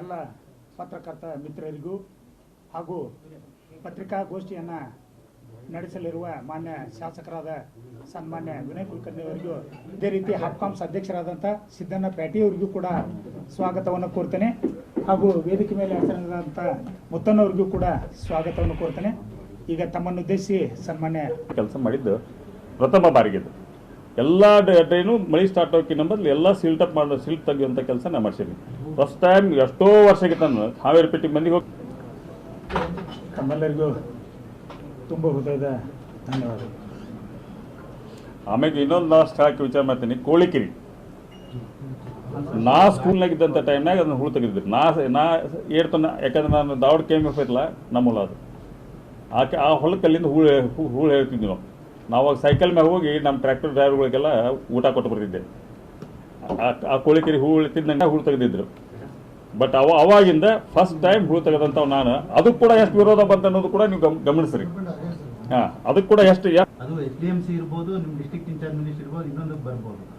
ಎಲ್ಲ ಪತ್ರಕರ್ತ ಮಿತ್ರರಿಗೂ ಹಾಗೂ ಪತ್ರಿಕಾಗೋಷ್ಠಿಯನ್ನು ನಡೆಸಲಿರುವ ಮಾನ್ಯ ಶಾಸಕರಾದ ಸನ್ಮಾನ್ಯ ವಿನಯ್ ಕುಲಕರ್ಣಿ ಅವರಿಗೂ ಇದೇ ರೀತಿ ಹಾಪ್ಕಾಮ್ಸ್ ಅಧ್ಯಕ್ಷರಾದಂಥ ಸಿದ್ದಣ್ಣ ಪ್ಯಾಟಿಯವರಿಗೂ ಕೂಡ ಸ್ವಾಗತವನ್ನು ಕೋರ್ತೇನೆ. ಹಾಗೂ ವೇದಿಕೆ ಮೇಲೆ ಹೆಸರಾದಂಥ ಮುತ್ತಣ್ಣವರಿಗೂ ಕೂಡ ಸ್ವಾಗತವನ್ನು ಕೋರ್ತೇನೆ. ಈಗ ತಮ್ಮನ್ನು ಉದ್ದೇಶಿಸಿ ಸನ್ಮಾನ್ಯ ಕೆಲಸ ಮಾಡಿದ್ದು ಪ್ರಥಮ ಬಾರಿಗೆ ಎಲ್ಲ ಡ್ರೈನು ಮಳೆ ಸ್ಟಾರ್ಟ್ ಆಗೋಕ್ಕಿಂತ ಮೊದಲು ಎಲ್ಲ ಸಿಲ್ಟ್ ಅಪ್ ಮಾಡೋ ಸಿಲ್ಟ್ ತೆಗೆಯುವಂಥ ಕೆಲಸ ನಾನು ಮಾಡ್ಸೀನಿ ಫಸ್ಟ್ ಟೈಮ್ ಎಷ್ಟೋ ವರ್ಷಕ್ಕೆ ನಾನು ಹಾವೇರಿ ಪೇಟೆಗೆ ಮಂದಿಗೆ ಹೋಗಿ ನಮ್ಮೆಲ್ಲರಿಗೂ ತುಂಬ ಹೃದಯದ ಧನ್ಯವಾದ. ಆಮೇಲೆ ಇನ್ನೊಂದು ನಾ ಸ್ಥಳಕ್ಕೆ ವಿಚಾರ ಮಾಡ್ತೀನಿ ಕೋಳಿಕಿರಿ. ನಾ ಸ್ಕೂಲ್ನಾಗ ಇದ್ದಂಥ ಟೈಮ್ನಾಗ ಅದನ್ನು ಹುಳು ತೆಗೆದಿದ್ರು ನಾ ನಾ ಏಡ್ತನ ಯಾಕಂದ್ರೆ ನಾನು ದಾವಡ್ ಕೇಮ್ ಇರಲ್ಲ ನಮ್ಮ ಹೊಲ ಅದು. ಆಕೆ ಆ ಹೊಲಕ್ಕೆ ಅಲ್ಲಿಂದ ಹೂಳು ಹೂಳು ಹೇಳ್ತಿದ್ವಿ ನಾವು. ನಾವಾಗ ಸೈಕಲ್ ಮೇಲೆ ಹೋಗಿ ನಮ್ಮ ಟ್ರ್ಯಾಕ್ಟರ್ ಡ್ರೈವರ್ಗಳಿಗೆಲ್ಲ ಊಟ ಕೊಟ್ಟು ಬರ್ತಿದ್ದೆ. ಆ- ಕೋಳಿಕೆರಿ ಹೂ ಹೂಳು ಇಳ್ತಿದ್ದಂಗೆ ಹೂಳು ತೆಗೆದಿದ್ರು. ಬಟ್ ಅವ, ಅವಾಗಿಂದ ಫಸ್ಟ್ ಟೈಮ್ ಹೂಳು ತೆಗೆದಂಥವು ನಾನು, ಅದು ಕೂಡ ಎಷ್ಟು ವಿರೋಧ ಬಂತ ಅನ್ನೋದು ಕೂಡ ನೀವು ಗಮ್, ಗಮನಿಸ್ರಿ. ಹಾಂ ಅದಕ್ಕೆ ಕೂಡ ಎಷ್ಟು ಅದು ಎಸ್ ಡಿ ಎಂ ಸಿ ಇರ್ಬೋದು ನಿಮ್ಮ ಡಿಸ್ಟಿಕ್ ಇನ್ಚಾರ್ಜ್ ಮಿನಿಸ್ಟರ್ ಇರ್ಬೋದು ಇನ್ನೊಂದಕ್ಕೆ ಬರ್ಬೋದು.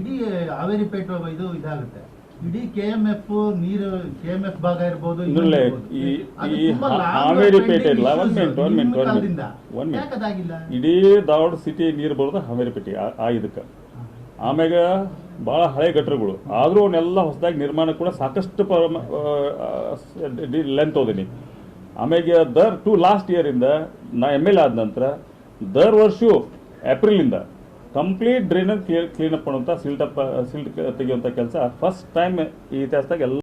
ಇಡೀ, ಹಾವೇರಿ ಪೇಟೆ ಇದು ಇದಾಗುತ್ತೆ. ಇಡೀ ಕೆ ಎಂ ಎಫ್ ನೀರು ಕೆ ಎಂ ಎಫ್ ಭಾಗ ಇರ್ಬೋದು ಈ ಈ ಹಾವೇರಿ ಪೇಟೆ ಇಲ್ಲ one issues minute one minute one minute one minute ಅದಾಗಿಲ್ಲ? ಇಡೀ ಧಾರವಾಡ ಸಿಟಿ ನೀರು ಬರೋದು ಹಾವೇರಿ ಪೇಟೆ ಆ- ಇದಕ್ಕ. ಆಮ್ಯಾಗ ಭಾಳ ಹಳೆ ಗಟ್ರಗಳು. ಆದರೂ ಅವನ್ನೆಲ್ಲ ಹೊಸದಾಗಿ ನಿರ್ಮಾಣ ಕೂಡ ಸಾಕಷ್ಟು ಲೆಂತ್ ಹೋದೀನಿ. ಆಮ್ಯಾಗ ದರ್ ಟು ಲಾಸ್ಟ್ ಇಯರಿಂದ ನಾ ಎಂ ಎಲ್ ಎ ಆದ ನಂತರ ದರ್ ವರ್ಷವೂ ಏಪ್ರಿಲಿಂದ ಕಂಪ್ಲೀಟ್ ಡ್ರೈನೇಜ್ ಕ್ಲೀನ್ ಅಪ್ ಮಾಡುವಂಥ ಸಿಲ್ಟ್ ಅಪ್ ಸಿಲ್ಟ್ ತೆಗೆಯುವಂಥ ಕೆಲಸ ಫಸ್ಟ್ ಟೈಮ್ ಈ ಇತಿಹಾಸದಾಗ ಎಲ್ಲ